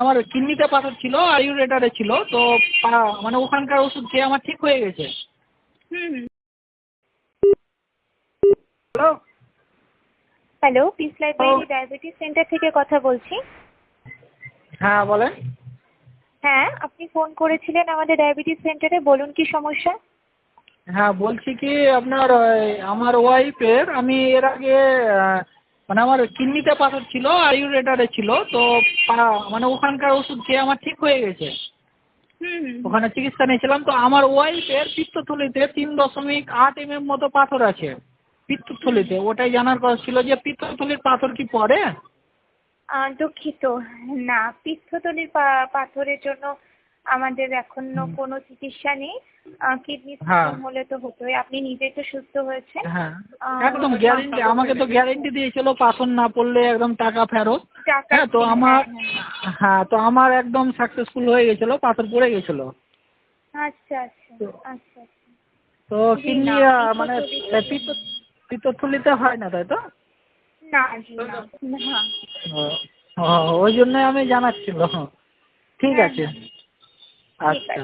আমার কিডনিতে পাথর ছিল আর ইউরেটারে ছিল তো মানে ওখানকার ওষুধ খেয়ে আমার ঠিক হয়ে গেছে। Hello? Hello peace library diabetes centre থেকে কথা বলছি। হ্যাঁ বলেন। হ্যাঁ আপনি ফোন করেছিলেন আমাদের ডায়াবেটিস সেন্টারে বলুন কি সমস্যা? হ্যাঁ বলছি কি আপনার আমার ওয়াইফের আমি এর আগে মানে আমার কিডনিতে পাথর ছিল আর ইউরেটারে ছিল তো মানে ওখানকার ওষুধ খেয়ে আমার ঠিক হয়ে গেছে। ওখানে চিকিৎসা নিয়েছিলাম তো আমার ওয়াইফের পিত্তথলিতে তিন দশমিক আট এম এম মতো পাথর আছে পিত্তথলিতে। ওটাই জানার কথা ছিল যে পিত্তথলির পাথর কি পড়ে আহ, দুঃখিত। না পিত্তথলির পাথরের জন্য আমাদের এখনও কোনো চিকিৎসা নেই। কিডনি হ্যাঁ। স্টোন হলে তো হতোই। আপনি নিজেই তো সুস্থ হয়েছেন। হ্যাঁ। একদম গ্যারেন্টি আমাকে তো গ্যারেন্টি দিয়েছিল পাথর না পড়লে একদম টাকা ফেরত। হ্যাঁ তো আমার হ্যাঁ। হ্যাঁ তো আমার একদম সাকসেসফুল হয়ে গেছিল পাথর পড়ে গেছিল। আচ্ছা আচ্ছা তো- আচ্ছা আচ্ছা। তো কিডনি মানে পিত্তথলিতে- পিত্ত হয় না তাই তো? না ওই জন্যই আমি জানাচ্ছিল ঠিক আছে। আচ্ছা